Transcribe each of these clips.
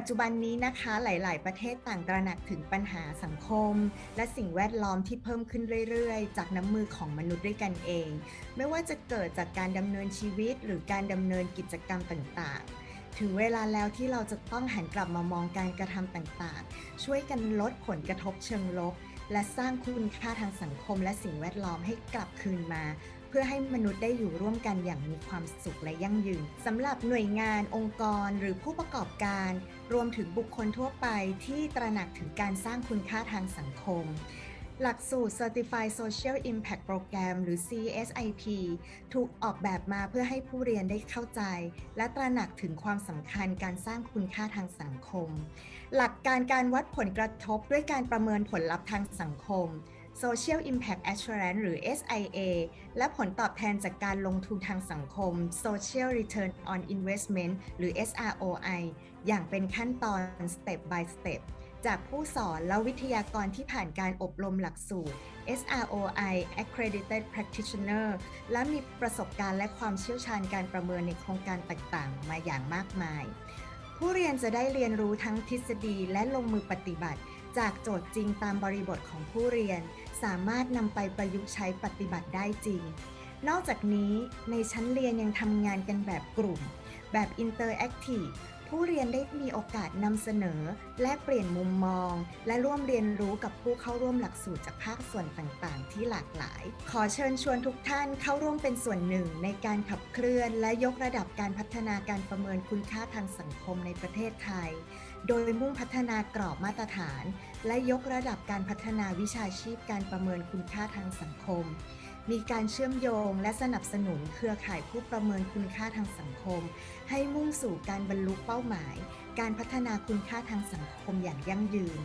จจุบันนี้นะคะหลาย ๆ ประเทศต่างตระหนักถึงปัญหาสังคม และสิ่งแวดล้อมที่เพิ่มขึ้นเรื่อย ๆ จากน้ำมือของมนุษย์ด้วยกันเอง ไม่ว่าจะเกิดจากการดำเนินชีวิต หรือการดำเนินกิจกรรมต่าง ๆ ถึงเวลาแล้วที่เราจะต้องหันกลับมามองการกระทำต่าง ๆ ช่วยกันลดผลกระทบเชิงลบ และสร้างคุณค่าทางสังคมและสิ่งแวดล้อมให้กลับคืนมา เพื่อให้มนุษย์ได้อยู่ร่วมกันอย่างมีความสุขและยั่งยืนสำหรับหน่วยงานองค์กรหรือผู้ประกอบการ รวมถึงบุคคลทั่วไปที่ตระหนักถึงการสร้างคุณค่าทางสังคมหลักสูตร Certified Social Impact Program หรือ CSIP ถูกออกแบบมาเพื่อให้ผู้เรียนได้เข้าใจ และตระหนักถึงความสำคัญการสร้างคุณค่าทางสังคม หลักการการวัดผลกระทบด้วยการประเมินผลลัพธ์ทางสังคม Social Impact Assurance หรือ SIA และผลตอบแทนจากการลงทุนทางสังคม Social Return on Investment หรือ SROI อย่างเป็นขั้นตอน Step by Step จากผู้สอนและวิทยากรที่ผ่านการอบรมหลักสูตร SROI Accredited Practitioner และมีประสบการณ์และความเชี่ยวชาญการประเมินในโครงการต่างๆ มาอย่างมากมาย ผู้เรียนจะได้เรียนรู้ทั้งทฤษฎีและลงมือปฏิบัติ จากโจทย์จริงตามบริบทของผู้เรียน สามารถนำไปประยุกต์ใช้ปฏิบัติได้จริง นอกจากนี้ในชั้นเรียนยังทำงานกันแบบกลุ่ม แบบอินเตอร์แอคทีฟผู้เรียนได้มีโอกาสนำเสนอ แลกเปลี่ยนมุมมอง และร่วมเรียนรู้กับผู้เข้าร่วมหลักสูตรจากภาคส่วนต่างๆ ที่หลากหลาย ขอเชิญชวนทุกท่านเข้าร่วมเป็นส่วนหนึ่งในการขับเคลื่อน และยกระดับการพัฒนาการประเมินคุณค่าทางสังคมในประเทศไทย โดยมุ่งพัฒนากรอบมาตรฐาน และยกระดับการพัฒนาวิชาชีพการประเมินคุณค่าทางสังคม มีการเชื่อมโยงและสนับสนุนเครือข่ายผู้ประเมินคุณค่าทางสังคม ให้มุ่งสู่การบรรลุเป้าหมาย การพัฒนาคุณค่าทางสังคมอย่างยั่งยืน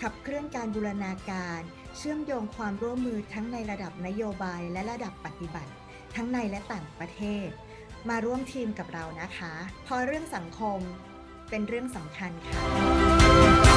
ขับเคลื่อนการบูรณาการ เชื่อมโยงความร่วมมือทั้งในระดับนโยบายและระดับปฏิบัติ ทั้งในและต่างประเทศ มาร่วมทีมกับเรานะคะพราะเรื่องสังคม เป็นเรื่องสำคัญค่ะ